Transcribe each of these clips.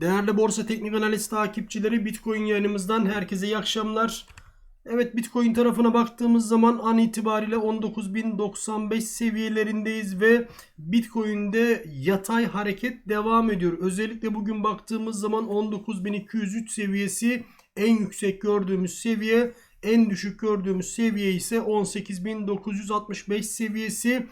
Değerli Borsa Teknik Analiz takipçileri Bitcoin yayınımızdan herkese iyi akşamlar. Evet Bitcoin tarafına baktığımız zaman an itibariyle 19.095 seviyelerindeyiz ve Bitcoin'de yatay hareket devam ediyor. Özellikle bugün baktığımız zaman 19.203 seviyesi en yüksek gördüğümüz seviye. En düşük gördüğümüz seviye ise 18.965 seviyesi.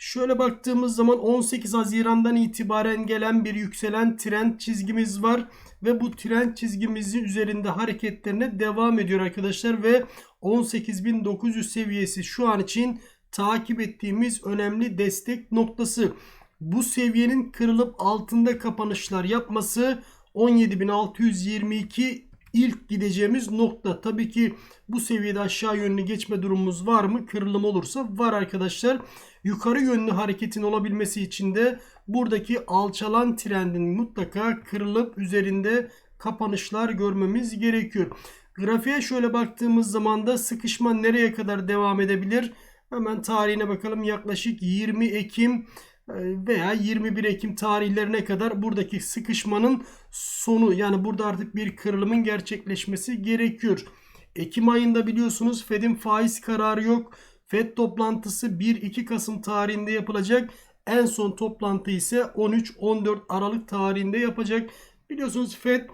Şöyle baktığımız zaman 18 Haziran'dan itibaren gelen bir yükselen trend çizgimiz var ve bu trend çizgimizin üzerinde hareketlerine devam ediyor arkadaşlar ve 18.900 seviyesi şu an için takip ettiğimiz önemli destek noktası. Bu seviyenin kırılıp altında kapanışlar yapması 17.622 ilk gideceğimiz nokta. Tabii ki bu seviyede aşağı yönlü geçme durumumuz var mı? Kırılım olursa var arkadaşlar. Yukarı yönlü hareketin olabilmesi için de buradaki alçalan trendin mutlaka kırılıp üzerinde kapanışlar görmemiz gerekiyor. Grafiğe şöyle baktığımız zaman da sıkışma nereye kadar devam edebilir? Hemen tarihine bakalım. Yaklaşık 20 Ekim veya 21 Ekim tarihlerine kadar buradaki sıkışmanın sonu yani burada artık bir kırılımın gerçekleşmesi gerekiyor. Ekim ayında biliyorsunuz Fed'in faiz kararı yok. Fed toplantısı 1-2 Kasım tarihinde yapılacak. En son toplantı ise 13-14 Aralık tarihinde yapacak. Biliyorsunuz Fed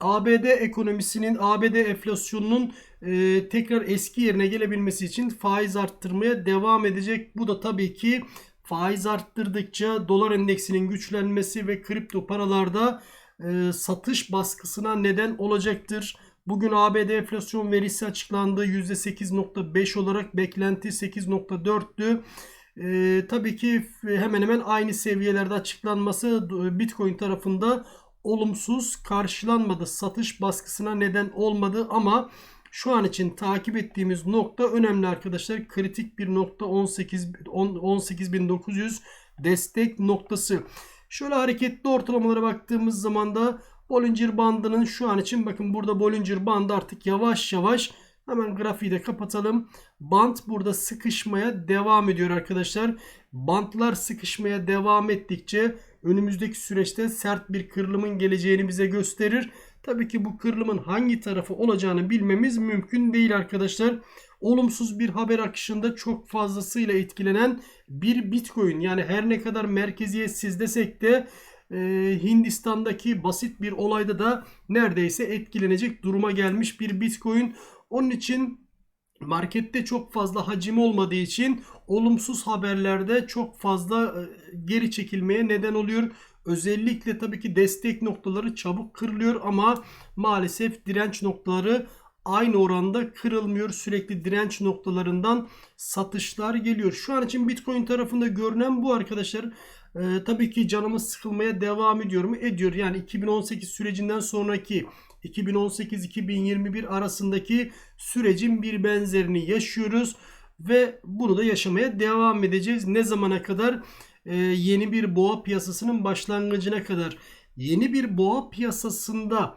ABD ekonomisinin, ABD enflasyonunun e, tekrar eski yerine gelebilmesi için faiz arttırmaya devam edecek. Bu da tabii ki faiz arttırdıkça dolar endeksinin güçlenmesi ve kripto paralarda e, satış baskısına neden olacaktır. Bugün ABD enflasyon verisi açıklandı. %8.5 olarak beklenti 8.4'tü. Ee, tabii ki hemen hemen aynı seviyelerde açıklanması Bitcoin tarafında olumsuz karşılanmadı. Satış baskısına neden olmadı ama şu an için takip ettiğimiz nokta önemli arkadaşlar. Kritik bir nokta 18 18900 destek noktası. Şöyle hareketli ortalamalara baktığımız zaman da Bollinger bandının şu an için bakın burada Bollinger bandı artık yavaş yavaş hemen grafiği de kapatalım. Band burada sıkışmaya devam ediyor arkadaşlar. Bantlar sıkışmaya devam ettikçe önümüzdeki süreçte sert bir kırılımın geleceğini bize gösterir. Tabii ki bu kırılımın hangi tarafı olacağını bilmemiz mümkün değil arkadaşlar. Olumsuz bir haber akışında çok fazlasıyla etkilenen bir Bitcoin yani her ne kadar merkeziyetsiz desek de e, Hindistan'daki basit bir olayda da neredeyse etkilenecek duruma gelmiş bir Bitcoin. Onun için markette çok fazla hacim olmadığı için olumsuz haberlerde çok fazla e, geri çekilmeye neden oluyor. Özellikle tabii ki destek noktaları çabuk kırılıyor ama maalesef direnç noktaları aynı oranda kırılmıyor. Sürekli direnç noktalarından satışlar geliyor. Şu an için Bitcoin tarafında görünen bu arkadaşlar. Ee, tabii ki canımız sıkılmaya devam ediyor mu? Ediyor. Yani 2018 sürecinden sonraki 2018-2021 arasındaki sürecin bir benzerini yaşıyoruz ve bunu da yaşamaya devam edeceğiz. Ne zamana kadar? Ee, yeni bir boğa piyasasının başlangıcına kadar. Yeni bir boğa piyasasında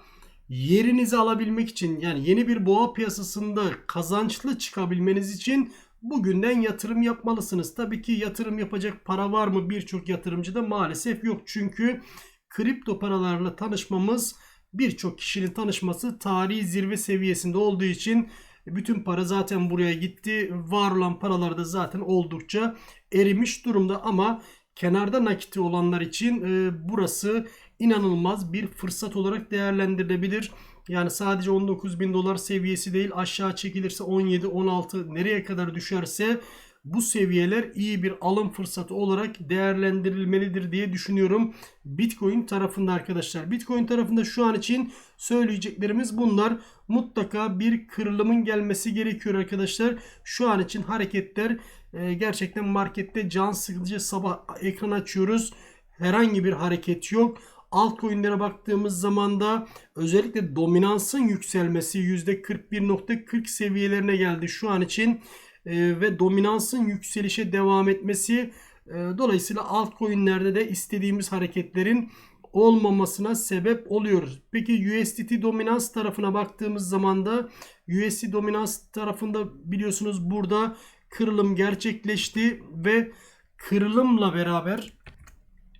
yerinizi alabilmek için yani yeni bir boğa piyasasında kazançlı çıkabilmeniz için bugünden yatırım yapmalısınız. Tabii ki yatırım yapacak para var mı? Birçok yatırımcıda maalesef yok. Çünkü kripto paralarla tanışmamız birçok kişinin tanışması tarihi zirve seviyesinde olduğu için bütün para zaten buraya gitti. Var olan paralar da zaten oldukça erimiş durumda ama kenarda nakiti olanlar için e, burası inanılmaz bir fırsat olarak değerlendirilebilir. Yani sadece 19 bin dolar seviyesi değil aşağı çekilirse 17, 16 nereye kadar düşerse bu seviyeler iyi bir alım fırsatı olarak değerlendirilmelidir diye düşünüyorum. Bitcoin tarafında arkadaşlar. Bitcoin tarafında şu an için söyleyeceklerimiz bunlar. Mutlaka bir kırılımın gelmesi gerekiyor arkadaşlar. Şu an için hareketler e, gerçekten markette can sıkıcı sabah ekran açıyoruz. Herhangi bir hareket yok altcoin'lere baktığımız zaman da özellikle dominansın yükselmesi %41.40 seviyelerine geldi şu an için e, ve dominansın yükselişe devam etmesi e, dolayısıyla altcoin'lerde de istediğimiz hareketlerin olmamasına sebep oluyor. Peki USDT dominans tarafına baktığımız zaman da USD dominans tarafında biliyorsunuz burada kırılım gerçekleşti ve kırılımla beraber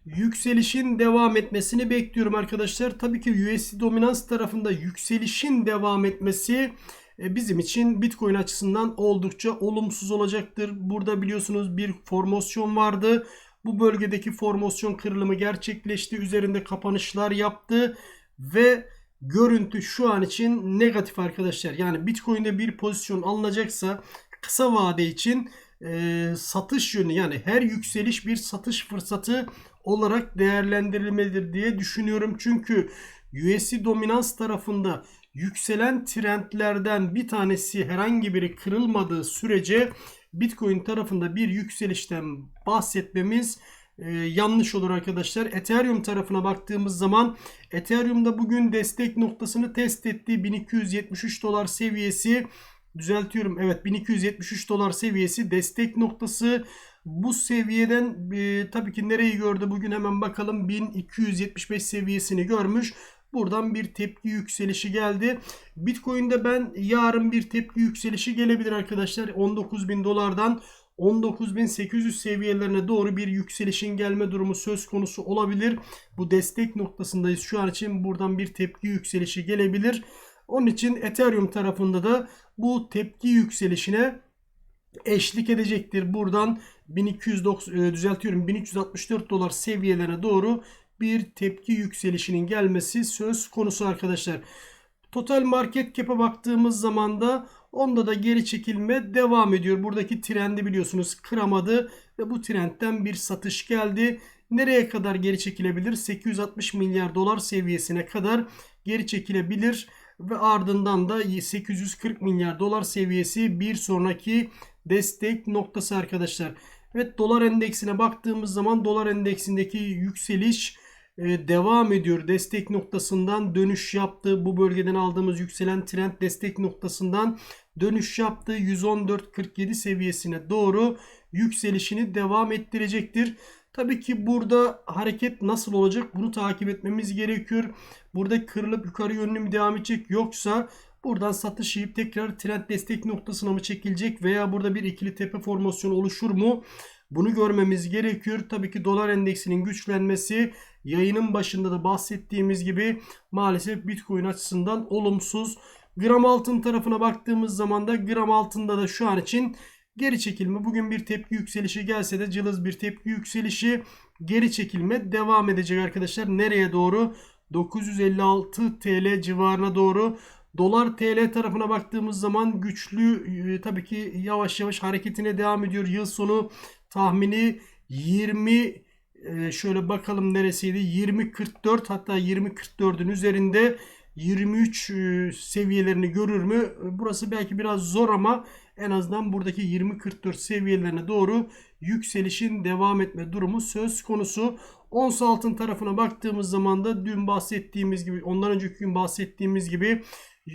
yükselişin devam etmesini bekliyorum arkadaşlar. Tabii ki USD dominans tarafında yükselişin devam etmesi e, bizim için Bitcoin açısından oldukça olumsuz olacaktır. Burada biliyorsunuz bir formasyon vardı. Bu bölgedeki formasyon kırılımı gerçekleşti. Üzerinde kapanışlar yaptı ve görüntü şu an için negatif arkadaşlar. Yani Bitcoin'de bir pozisyon alınacaksa kısa vade için e, satış yönü yani her yükseliş bir satış fırsatı olarak değerlendirilmelidir diye düşünüyorum. Çünkü USD dominans tarafında yükselen trendlerden bir tanesi herhangi biri kırılmadığı sürece Bitcoin tarafında bir yükselişten bahsetmemiz e, yanlış olur arkadaşlar. Ethereum tarafına baktığımız zaman Ethereum'da bugün destek noktasını test ettiği 1273 dolar seviyesi düzeltiyorum. Evet 1273 dolar seviyesi destek noktası. Bu seviyeden e, tabii ki nereyi gördü bugün hemen bakalım 1275 seviyesini görmüş. Buradan bir tepki yükselişi geldi. Bitcoin'de ben yarın bir tepki yükselişi gelebilir arkadaşlar. 19.000 dolardan 19.800 seviyelerine doğru bir yükselişin gelme durumu söz konusu olabilir. Bu destek noktasındayız şu an için. Buradan bir tepki yükselişi gelebilir. Onun için Ethereum tarafında da bu tepki yükselişine eşlik edecektir. Buradan 1290 e, düzeltiyorum 1364 dolar seviyelerine doğru bir tepki yükselişinin gelmesi söz konusu arkadaşlar. Total market cap'e baktığımız zaman da onda da geri çekilme devam ediyor. Buradaki trendi biliyorsunuz kıramadı ve bu trendten bir satış geldi. Nereye kadar geri çekilebilir? 860 milyar dolar seviyesine kadar geri çekilebilir ve ardından da 840 milyar dolar seviyesi bir sonraki destek noktası arkadaşlar. Evet dolar endeksine baktığımız zaman dolar endeksindeki yükseliş e, devam ediyor. Destek noktasından dönüş yaptı. Bu bölgeden aldığımız yükselen trend destek noktasından dönüş yaptı. 114.47 seviyesine doğru yükselişini devam ettirecektir. Tabii ki burada hareket nasıl olacak bunu takip etmemiz gerekiyor. Burada kırılıp yukarı yönlü mü devam edecek yoksa buradan satış yiyip tekrar trend destek noktasına mı çekilecek veya burada bir ikili tepe formasyonu oluşur mu? Bunu görmemiz gerekiyor. Tabii ki dolar endeksinin güçlenmesi yayının başında da bahsettiğimiz gibi maalesef Bitcoin açısından olumsuz. Gram altın tarafına baktığımız zaman da gram altında da şu an için geri çekilme. Bugün bir tepki yükselişi gelse de cılız bir tepki yükselişi geri çekilme devam edecek arkadaşlar. Nereye doğru? 956 TL civarına doğru. Dolar TL tarafına baktığımız zaman güçlü e, tabii ki yavaş yavaş hareketine devam ediyor. Yıl sonu tahmini 20 e, şöyle bakalım neresiydi? 20.44 hatta 20.44'ün üzerinde 23 e, seviyelerini görür mü? Burası belki biraz zor ama en azından buradaki 20.44 seviyelerine doğru yükselişin devam etme durumu söz konusu. Ons altın tarafına baktığımız zaman da dün bahsettiğimiz gibi ondan önceki gün bahsettiğimiz gibi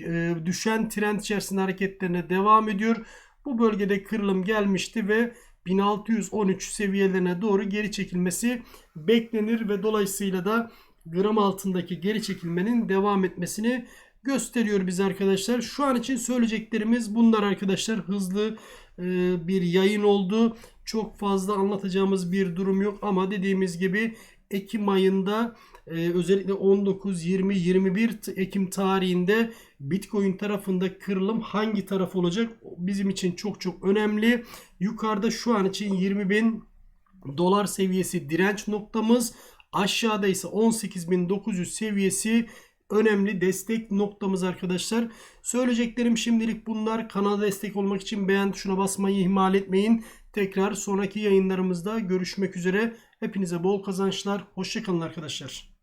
e, düşen trend içerisinde hareketlerine devam ediyor. Bu bölgede kırılım gelmişti ve 1613 seviyelerine doğru geri çekilmesi beklenir ve dolayısıyla da gram altındaki geri çekilmenin devam etmesini gösteriyor bize arkadaşlar. Şu an için söyleyeceklerimiz bunlar arkadaşlar. Hızlı e, bir yayın oldu. Çok fazla anlatacağımız bir durum yok ama dediğimiz gibi Ekim ayında e, özellikle 19, 20, 21 Ekim tarihinde Bitcoin tarafında kırılım hangi taraf olacak bizim için çok çok önemli. Yukarıda şu an için 20 bin dolar seviyesi direnç noktamız. Aşağıda ise 18.900 seviyesi önemli destek noktamız arkadaşlar. Söyleyeceklerim şimdilik bunlar. Kanala destek olmak için beğen tuşuna basmayı ihmal etmeyin. Tekrar sonraki yayınlarımızda görüşmek üzere. Hepinize bol kazançlar. Hoşçakalın arkadaşlar.